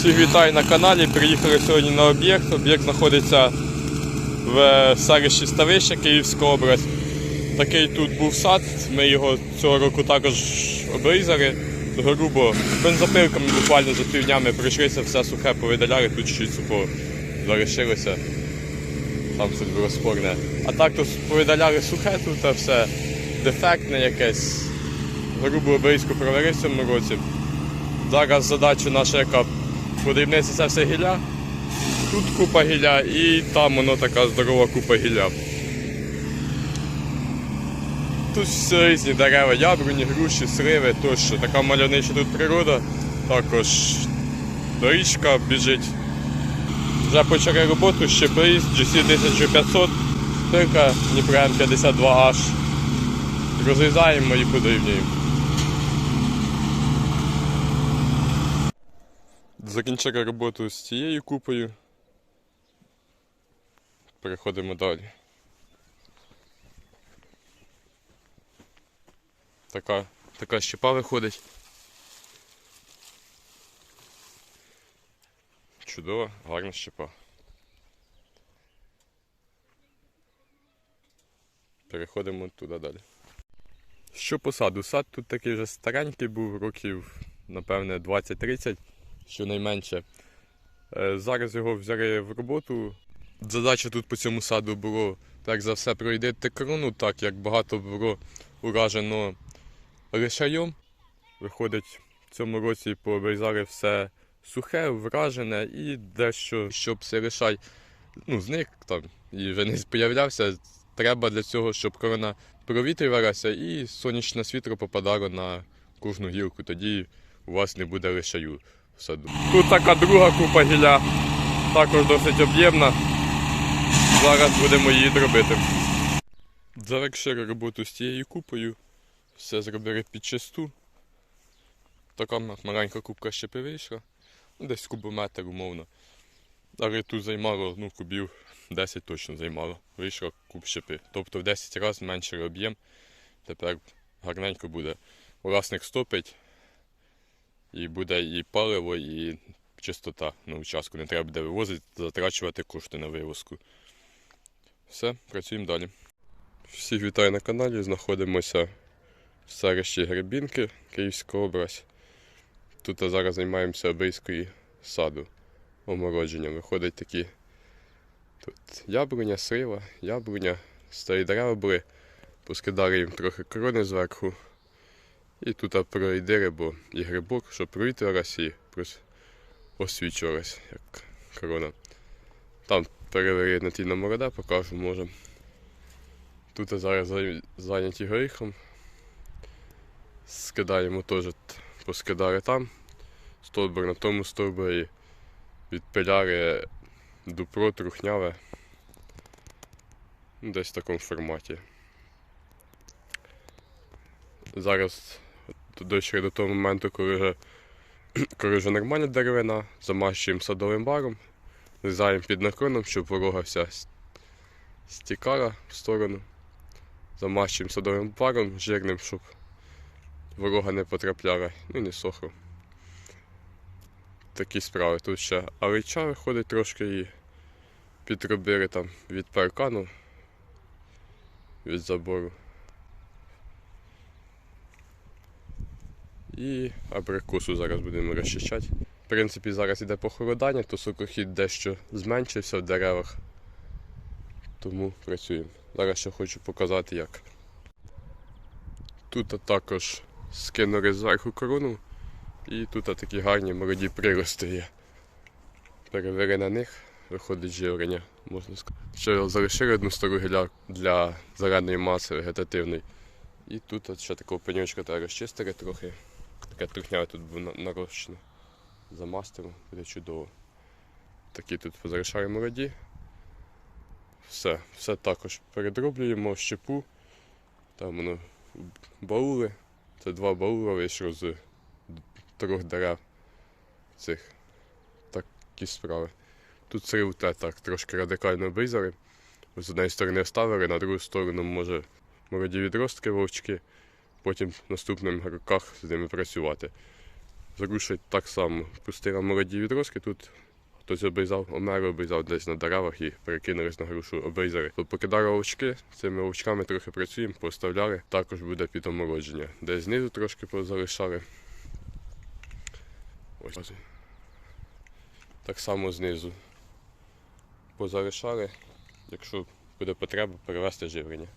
Всіх вітаю на каналі. Приїхали сьогодні на об'єкт. Об'єкт знаходиться в селищі Ставище, Київська область. Такий тут був сад. Ми його цього року також обрізали. Грубо бензопилками буквально за півднями прийшлися, все сухе повидаляли, тут чуть сухо залишилося. Там щось було спорне. А так то повидаляли сухе тут, все дефектне якесь. Грубу обрізку провели в цьому році. Зараз задача наша яка подивитися це все гілля. Тут купа гілля і там воно така здорова купа гілля. Тут різні дерева, яблуні, груші, сливи тощо. Така мальовнича тут природа. Також доріжка біжить. Вже почали роботу, ще приїзд GC 1500, тирка Дніпрем 52H. Розрізаємо і подивлюємо. Закінчили роботу з цією купою. Переходимо далі. Така, така щепа виходить. Чудова, гарна щепа. Переходимо туди далі. Що по саду? Сад тут такий вже старенький був, років, напевне, 20-30 щонайменше. Е, Зараз його взяли в роботу. Задача тут по цьому саду було, так за все, пройдити крону, так як багато було уражено лишайом. Виходить, в цьому році пообрізали все сухе, вражене і дещо, щоб цей лишай ну, зник там і вже не з'являвся. Треба для цього, щоб корона провітрювалася і сонячне світло попадало на кожну гілку. Тоді у вас не буде лишаю в саду. Тут така друга купа гілля, також досить об'ємна. Зараз будемо її дробити. Завершили роботу з цією купою. Все зробили під чисту. Така ма- маленька кубка ще вийшла. Десь кубометр умовно. Але тут займало, ну, кубів 10 точно займало. Вийшло куб щепи. Тобто в 10 разів менший об'єм. Тепер гарненько буде. Власник стопить, і буде і паливо, і чистота на участку. Не треба буде вивозити, затрачувати кошти на вивозку. Все, працюємо далі. Всіх вітаю на каналі. Знаходимося в селищі Гребінки, Київська область. Тут зараз займаємося обрізкою саду омородженням. Виходить такі тут яблуня, слива, яблуня, старі дерева були, поскидали їм трохи корони зверху. І тут пройдири, бо і грибок, щоб провітрювалася і плюс освічувалась, як корона. Там перевели на ті на морода, покажу може. Тут зараз зайняті горіхом. Скидаємо теж поскидали там. Стовбур на тому стовбурі. Відпиляли дупро трухняве. Десь в такому форматі. Зараз от дійшли до того моменту, коли вже, коли вже нормальна деревина, замащуємо садовим баром, зрізаємо під наклоном, щоб волога вся стікала в сторону. Замащуємо садовим баром жирним, щоб волога не потрапляла, ну не сохло. Такі справи. Тут ще алича виходить трошки і підробили там від паркану, від забору. І абрикосу зараз будемо розчищати. В принципі, зараз іде похолодання, то сокохід дещо зменшився в деревах. Тому працюємо. Зараз ще хочу показати як. Тут також скинули зверху корону. І тут такі гарні молоді прирости є. Перевели на них, виходить живлення, можна сказати. Ще залишили одну стару гілля для зеленої маси вегетативної. І тут ще такого пеньочка треба розчистити трохи. Таке трухняве тут було на- Замастимо, буде чудово. Такі тут позарішали молоді. Все, все також передроблюємо щепу. Там воно баули. Це два баула вийшло з трьох дерев цих такі справи. Тут срив те так трошки радикально обрізали. З однієї сторони вставили, на другу сторону може молоді відростки вовчки, потім в наступних роках з ними працювати. Зарушить так само. Пустила молоді відростки тут. Хтось обрізав, омер обрізав десь на деревах і перекинулись на грушу обрізали. Покидали овочки, цими овочками трохи працюємо, поставляли. Також буде підомолодження. Де знизу трошки позалишали. Ось. Так само знизу. Позалишали, якщо буде потреба, перевести живлення.